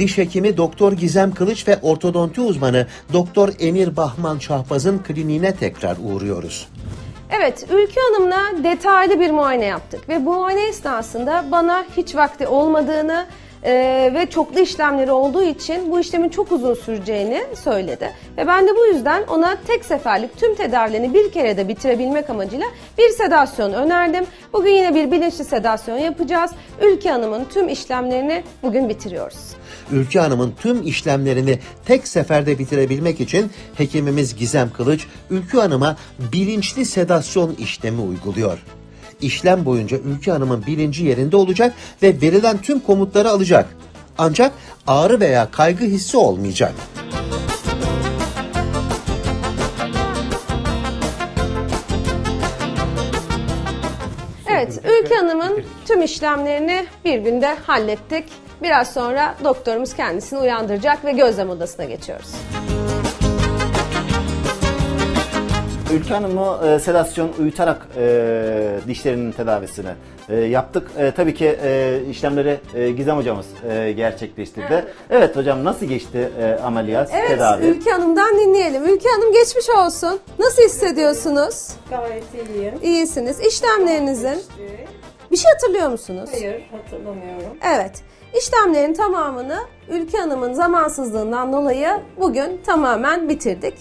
Diş hekimi Doktor Gizem Kılıç ve ortodonti uzmanı Doktor Emir Bahman Şahbaz'ın kliniğine tekrar uğruyoruz. Evet, Ülkü Hanım'la detaylı bir muayene yaptık ve bu muayene esnasında bana hiç vakti olmadığını e, ve çoklu işlemleri olduğu için bu işlemin çok uzun süreceğini söyledi. Ve ben de bu yüzden ona tek seferlik tüm tedavilerini bir kerede bitirebilmek amacıyla bir sedasyon önerdim. Bugün yine bir bilinçli sedasyon yapacağız. Ülkü Hanım'ın tüm işlemlerini bugün bitiriyoruz. Ülke Hanım'ın tüm işlemlerini tek seferde bitirebilmek için hekimimiz Gizem Kılıç, Ülke Hanım'a bilinçli sedasyon işlemi uyguluyor. İşlem boyunca Ülke Hanım'ın bilinci yerinde olacak ve verilen tüm komutları alacak. Ancak ağrı veya kaygı hissi olmayacak. Evet, Ülke Hanım'ın tüm işlemlerini bir günde hallettik. Biraz sonra doktorumuz kendisini uyandıracak ve gözlem odasına geçiyoruz. Ülke Hanım'ı e, sedasyon uyutarak e, dişlerinin tedavisini e, yaptık. E, tabii ki e, işlemleri e, Gizem hocamız e, gerçekleştirdi. Evet. hocam nasıl geçti e, ameliyat, Evet, tedavi? Ülke Hanım'dan dinleyelim. Ülke Hanım geçmiş olsun. Nasıl hissediyorsunuz? Gayet iyiyim. İyisiniz. İşlemlerinizin bir şey hatırlıyor musunuz? Hayır hatırlamıyorum. Evet. İşlemlerin tamamını Ülke Hanım'ın zamansızlığından dolayı bugün tamamen bitirdik.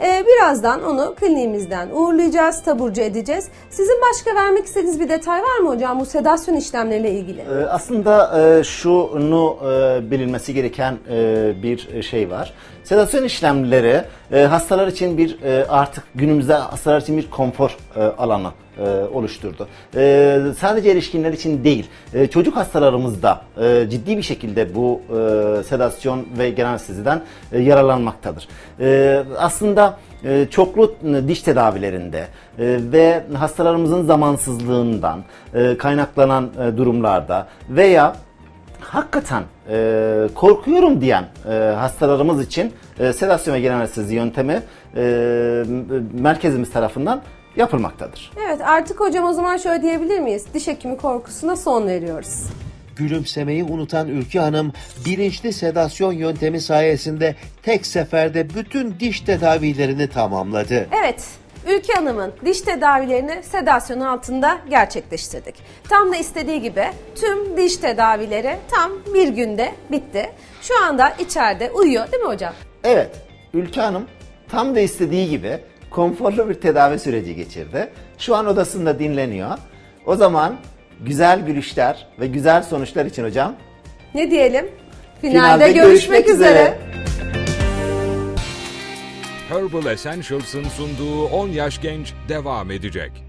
Ee, birazdan onu kliniğimizden uğurlayacağız, taburcu edeceğiz. Sizin başka vermek istediğiniz bir detay var mı hocam bu sedasyon işlemleriyle ilgili? E, Aslında e, şunu e, bilinmesi gereken e, bir şey var. Sedasyon işlemleri hastalar için bir artık günümüzde hastalar için bir konfor alanı oluşturdu. Sadece erişkinler için değil, çocuk hastalarımız da e, ciddi bir şekilde bu sedasyon ve genel anesteziden e, yararlanmaktadır. E, aslında e, çoklu diş tedavilerinde e, ve hastalarımızın zamansızlığından e, kaynaklanan e, durumlarda veya hakikaten e, korkuyorum diyen e, hastalarımız için e, sedasyon ve genel anestezi yöntemi e, merkezimiz tarafından yapılmaktadır. Evet artık hocam o zaman şöyle diyebilir miyiz? Diş hekimi korkusuna son veriyoruz. Gülümsemeyi unutan Ülke Hanım bilinçli sedasyon yöntemi sayesinde tek seferde bütün diş tedavilerini tamamladı. Evet, Ülke Hanım'ın diş tedavilerini sedasyon altında gerçekleştirdik. Tam da istediği gibi tüm diş tedavileri tam bir günde bitti. Şu anda içeride uyuyor değil mi hocam? Evet, Ülke Hanım tam da istediği gibi konforlu bir tedavi süreci geçirdi. Şu an odasında dinleniyor. O zaman güzel gülüşler ve güzel sonuçlar için hocam Ne diyelim? Finalde, Finalde görüşmek, görüşmek üzere. üzere. Herbal Essentials'ın sunduğu 10 Yaş Genç devam edecek.